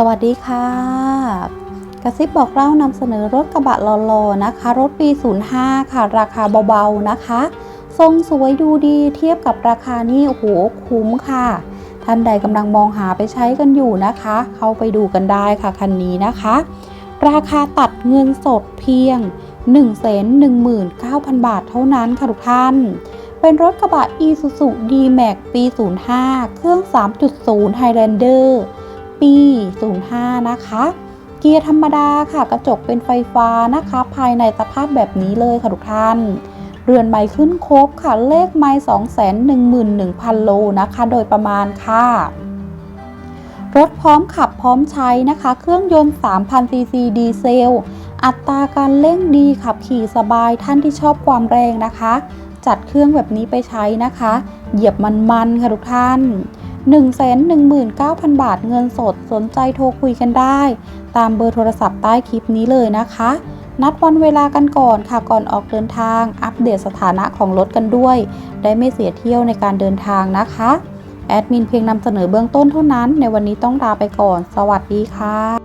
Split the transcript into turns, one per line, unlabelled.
สวัสดีค่ะ กระซิบบอกเล่านำเสนอรถกระบะลอๆนะคะ รถปี 05 ค่ะ ราคาเบาๆนะคะ ทรงสวยดูดีเทียบกับราคานี่โอ้โหคุ้มค่ะ ท่านใดกำลังมองหาไปใช้กันอยู่นะคะ เข้าไปดูกันได้ค่ะคันนี้นะคะ ราคาตัดเงินสดเพียง 1 1 9 0 0 0 บาทเท่านั้นค่ะทุกท่าน เป็นรถกระบะ Isuzu D-Max ปี 05 เครื่อง 3.0 Highlander ปี 05 นะคะ เกียร์ธรรมดาค่ะ กระจกเป็นไฟฟ้านะคะ ภายในสภาพแบบนี้เลยค่ะทุกท่าน เรือนไม้ขึ้นครบค่ะ เลขไม้211,000 โลนะคะ โดยประมาณค่ะ รถพร้อมขับพร้อมใช้นะคะ เครื่องยนต์ 3,000 ซีซีดีเซล อัตราการเร่งดีขับขี่สบายท่านที่ชอบความแรงนะคะ จัดเครื่องแบบนี้ไปใช้นะคะ เหยียบมันๆค่ะทุกท่าน 119,000 บาทเงินสดสนใจโทรคุยกันได้ ตามเบอร์โทรศัพท์ใต้คลิปนี้เลยนะคะ นัดวันเวลากันก่อนค่ะก่อนออกเดินทาง อัปเดตสถานะของรถกันด้วย ได้ไม่เสียเที่ยวในการเดินทางนะคะแอดมินเพียงนำเสนอเบื้องต้นเท่านั้น ในวันนี้ต้องลาไปก่อน สวัสดีค่ะ